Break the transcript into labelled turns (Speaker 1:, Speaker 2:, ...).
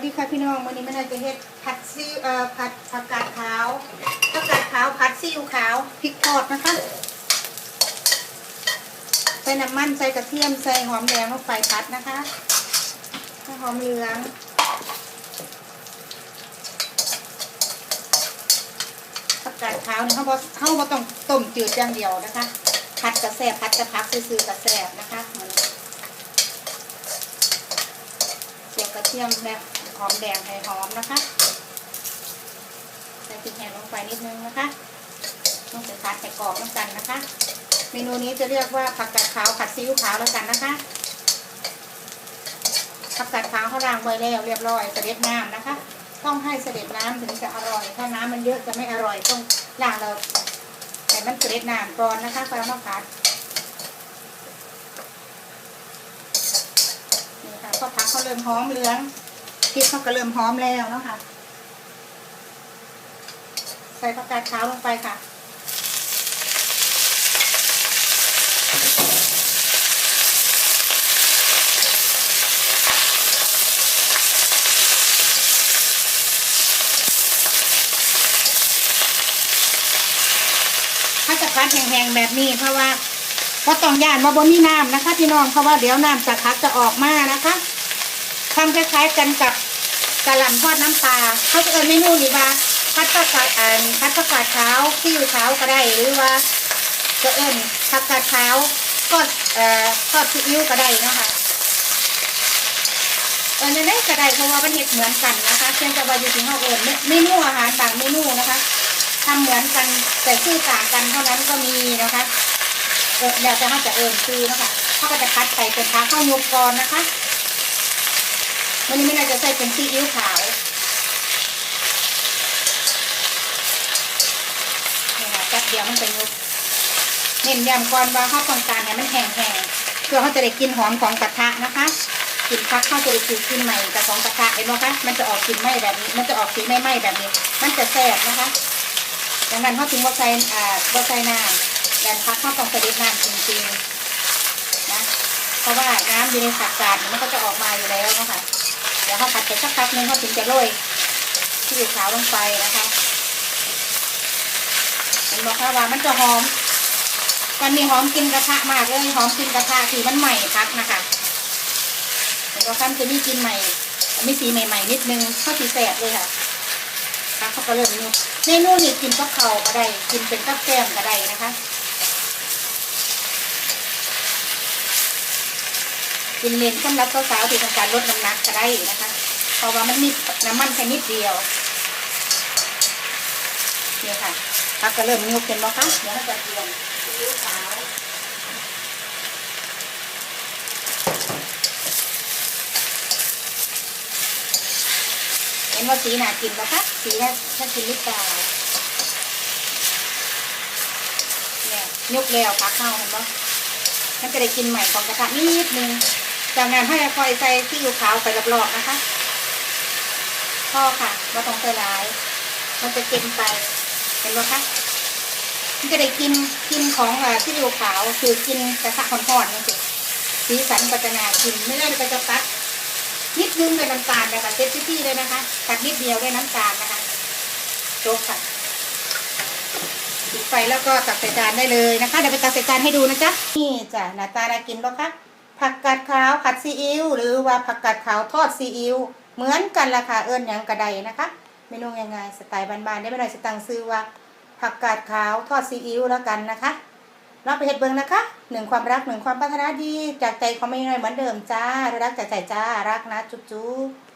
Speaker 1: สดีค่ะพี่น้องวันนี้แม่นายจะเฮ็ดผัดซีเอ่อผัดผักกาดขาวผักกาดขาวผัดซีอิ๊วขาวพริกทอดนะคะใส่น้ำมันใส่กระเทียมใส่หอมแดงลงไปผัดนะคะให้หอมเหลืองผักกาดขาวนี่เขาบอกเขาบอกต้องต้มจืดอย่างเดียวนะคะ ผัดกระแสบผัดกระพักซื่อๆกระแสบนะคะเจียวกระเทียมและ หอมแดงให้หอมนะคะ ใส่พริกแห้งลงไปนิดนึงนะคะต้องใส่ผัดใส่กรอบน้ำกันนะคะ เมนูนี้จะเรียกว่าผักกาดขาวผัดซีอิ๊วขาวแล้วกันนะคะผักกาดขาวเขาล้างไว้แล้วเรียบร้อยเสด็จน้ำนะคะ ต้องให้เสด็จน้ำถึงจะอร่อย ถ้าน้ำมันเยอะจะไม่อร่อยต้องล้างเราแต่มันเสด็จน้ำก่อนนะคะไปเอามาผัดนี่ค่ะพอผักเขาเริ่มหอมเหลือง พริกเขาก็เริ่มหอมแล้วเนาะค่ะ ใส่ผักกาดขาวลงไปค่ะ ถ้าจะพัดแห้งๆแบบนี้เพราะว่าเพราะต้องย่านว่าบนมีน้ำนะคะ พี่น้องเพราะว่าเดี๋ยวน้ำจากพักจะออกมานะคะ ทำคล้ายๆกันกับกะหล่ำทอดน้ำปลาเขาจะเอิญเมนูนี้ว่าพัดผักกาดอ่านพัดผักกาดขาที่อยู่ขาก็ได้หรือว่าจะเอิญผักกาดขาก็เอ่อทอดซีอิ๊วก็ได้นะคะเออในนี้ก็ได้เพราะว่ามันเห็ดเหมือนกันนะคะเพียงแต่ว่าอยู่ที่เขาเอิญเมนูอาหารต่างเมนูนะคะทำเหมือนกันแต่ชื่อต่างกันเท่านั้นก็มีนะคะเออแล้วแต่เขาจะเอิญชื่อนะคะเขาก็จะคัดไปเป็นพักข้าวยุกก่อนนะคะ วันนี้ไม่น่าจะใส่เป็นซีอิ๊วขาวนี่ค่ะแป๊บเดียวมันเป็นยุกเน้นย้ำก่อนว่าข้าวต้องการเนี่ยมันแห้งๆเพื่อเขาจะได้กินหอมของกระทะนะคะกลินพักเขาวจะได้กลินใหม่กับของกระทะเห็นไหมคะมันจะออกกลิ่นไหม้แบบนี้ มันจะออกสีไหม้แบบนี้ มันจะแซ่บนะคะดังนั้นเขาถึงว่าใส่อ่าว่าใส่น้ำแลนพักเขาต้องเสด็จน้ำจริงๆนะเพราะว่าน้ำอยู่ในผักกาดมันก็จะออกมาอยู่แล้วนะคะ ดี๋ยวเขาผัดไปสักพักนึงเขาถึงจะโรยที่อยู่ขาวลงไปนะคะเห็นบอกค่ะว่ามันจะหอมมันมีหอมกินกระทะมากเลยหอมกินกระทะที่มันใหม่พักนะคะเห็นบอกค่ะจะมีกลินใหม่มีสีใหม่ ๆ นิดนึงเข้าสีแสบเลยค่ะค่ะเขาก็เริ่มนี่เมนูนี่กินกับเขาก็ได้กินเป็นกับแกล้มก็ได้นะคะ กินเน้นสำหรับสาวๆที่ต้องการลดน้ำหนักก็ได้นะคะ เพราะว่ามันมีน้ำมันแค่นิดเดียวเนี่ยค่ะพักก็เริ่มยุบเป็นแล้วคะเดี๋ยวเราจะเตรียมซีอิ๊วขาวเห็นว่าสีหนากินแล้วคะสีน่าน่ากินหรือเปล่าเนี่ยยุบแล้วพักเข้าเห็นปะมันจะได้กินใหม่ของกระทะนิดนึง จากนั้นให้คอยใส่ที่อยู่ขาวไปรอบๆนะคะพ่อค่ะว่าต้องใส่หลาย มันจะเค็มไปเห็นปะคะมันจะได้กินกินของอ่าที่อยู่ขาวคือกินกระทะหอนๆนี่สิสีสันก็จนากินไม่ได้ก็จะตัดนิดนึงเลยน้ำตาลนะคะเซ็ตที่เลยนะคะตัดนิดเดียวด้วยน้ำตาลนะคะจบค่ะปิดไฟแล้วก็ตักใส่จานได้เลยนะคะเดี๋ยวไปตักใส่จานให้ดูนะจ๊ะนี่จ้ะหน้าตาน่ากินปะคะ ผักกาดขาวผัดซีอิ๊วหรือว่าผักกาดขาวทอดซีอิ๊วเหมือนกันราคาเอิญยังกระไดนะคะ เมนูง่ายๆสไตล์บ้านๆได้ไม่ได้สตังซื้อว่าผักกาดขาวทอดซีอิ๊วแล้วกันนะคะเราไปเห็ดเบิงนะคะหนึ่งความรักหนึ่งความปรารถนาดี จากใจของไม่น้อยเหมือนเดิมจ้ารักจากใจจ้ารักนะจุ๊บจุ๊บ